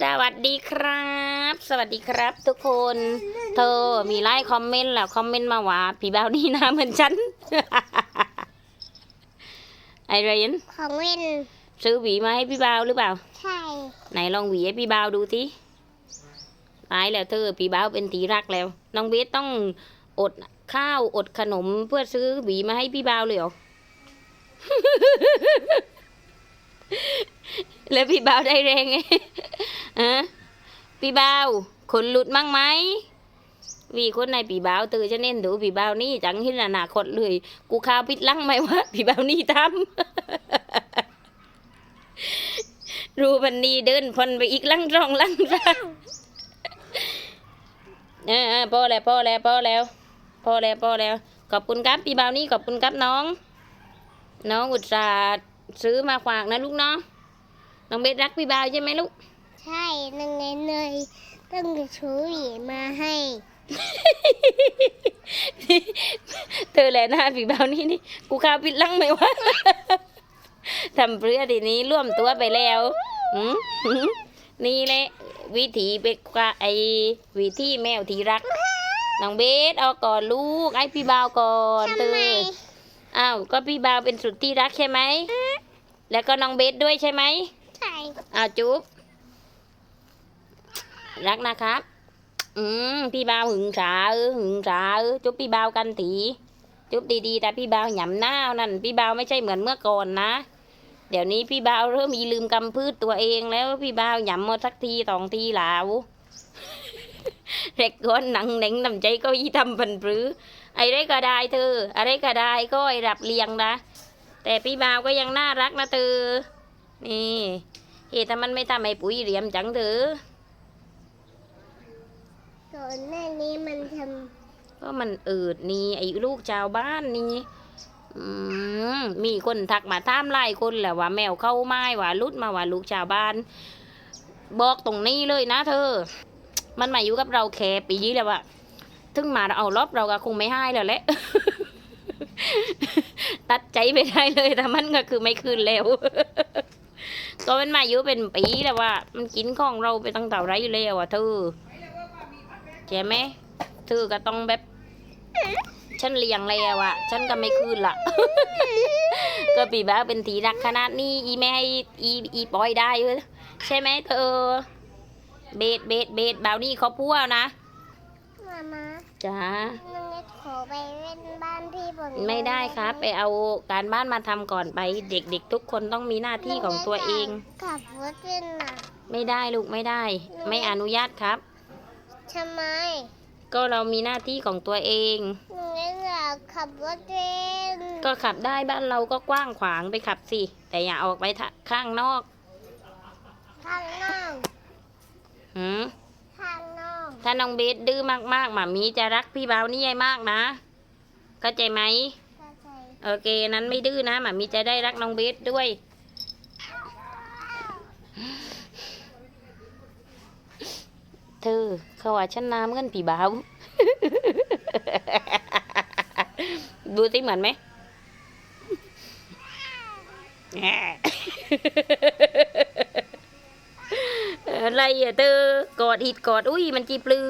สวัสดีครับ สวัสดีครับ ทุกคน เธอมีไลค์คอมเมนต์แล้วคอมเมนต์มาว่าพี่บ่าวนี่หนะเหมือนฉัน ไอเรนของเว้นซื้อหวีมาให้พี่บ่าวหรือเปล่า ใช่ ไหนลองหวีให้พี่บ่าวดูทีตายแล้วเธอพี่บ่าวเป็นตีรักแล้ว น้องเบสต้องอดข้าวอดขนมเพื่อซื้อหวีมาให้พี่บ่าวเลยเหรอแล้วพี่บ่าวได้แรงไง ฮะพี่บ่าวขนหลุดมั่งไหมวีคนในพี่บ่าวตื่นจะเน้นดูพี่บ่าวนี่จังหินอนาคตเลย กูข่าวพิดลังไหมวะพี่บ่าวนี่ทำรู้บันนี้เดินพนไปอีกลังรองลังรางเออเออพอแล้วพอแล้วพอแล้วพอแล้วพอแล้ว ขอบคุณครับพี่บ่าวนี่ขอบคุณครับน้อง น้องอุตส่าห์ซื้อมาฝากนะลูกเนาะน้องเบสรักพี่บ่าวใช่ไหมลูก ใช่นังไงเนยต้องชูหวีมาให้ เธอแหละหน้าพี่บ่าวนี่นี่ กูข่าวพิดลังไหมวะทำเพื่อทีนี้ร่วมตัวไปแล้วหืมหืมนี่แหละวิธีเป็กว่าไอวิธีแมวที่รักน้องเบสเอาก่อนลูกไอพี่บ่าวก่อนเธทำไมออ้าวก็พี่บ่าวเป็นสุดที่รักใช่ไหมแล้วก็น้องเบสด้วยใช่ไหมใช่อ้าวจุ๊บ รักนะครับ อืมพี่บ่าวหึงสาเออหึงสาเออจุ๊บพี่บ่าวกันตีจุ๊บดีๆแต่พี่บ่าวหยำหน้านั่น พี่บ่าวไม่ใช่เหมือนเมื่อก่อนนะ เดี๋ยวนี้พี่บ่าวเริ่มมีลืมกำพืชตัวเองแล้วพี่บ่าวหยำมาสักทีสองทีหลาวเร็กก้อนหนังเหน่งนำใจก็ยี่ทำพันปรือไอ้ไรก็ได้เธออะไรก็ได้ก็ไอ้รับเลี้ยงนะ แต่พี่บ่าวก็ยังน่ารักนะเธอนี่เหตุมันไม่ทำให้ปุ๋ยเหลี่ยมจังเถอ ก่อนหน้านี้มันทก็มันอืดนี่ไอ้ลูกชาวบ้านนี่มมีคนทักมาถามไล่คนแหละว่าแมวเข้าไม้ว่าลุดมาว่าลูกชาวบ้าน บอกตรงนี้เลยนะเธอ มันมาอยู่กับเราแค่ปีนี้แล้วอะถึงมาเอารอบเราก็คงไม่ให้แล้วแหละตัดใจไปได้เลยแต่มันก็คือไม่คืนแล้วก็มันมาอยู่เป็นปีแล้วว่า มันกินของเราไปตั้งแต่ไรแล้วอะเธอ ใช่ไหมเธอก็ต้องแบบ ฉันเลี้ยงแล้วอะฉันก็ไม่คืนละก็ปีบ้าเป็นทีรักขนาดนี้อีแม่ให้อีอีปล่อยได้เว้ยใช่ไหมเธอ เบดเบดเบดบ่าวนี่เขาพูดนะำมามาจ้านังไงขอไปเล่นบ้านพี่บนไม่ได้ครับ ไปเอาการบ้านมาทำก่อนไป เด็กๆทุกคนต้องมีหน้าที่ของตัวเองขับรถเล่นน่ะไม่ได้ลูกไม่ได้ ไม่อนุญาตครับ ทำไม ก็เรามีหน้าที่ของตัวเองนังไงอยากขับรถเล่นก็ขับได้บ้านเราก็กว้างขวางไปขับสิ แต่อย่าออกไปทะข้างนอกข้างนอกหืมข้างนอกถ้าน้องเบสดื้อมากๆหมามีจะรักพี่บ่าวนี่ยายมากนะ เข้าใจไหม เข้าใจ โอเค นั้นไม่ดื้อนะหมามีจะได้รักน้องเบสด้วย เธอ เขาว่าฉันน้ำเงินผีบ้าวดูสิเหมือนไหมอะไรอะเธอกอดหิดกอด อุ้ยมันจีปลือ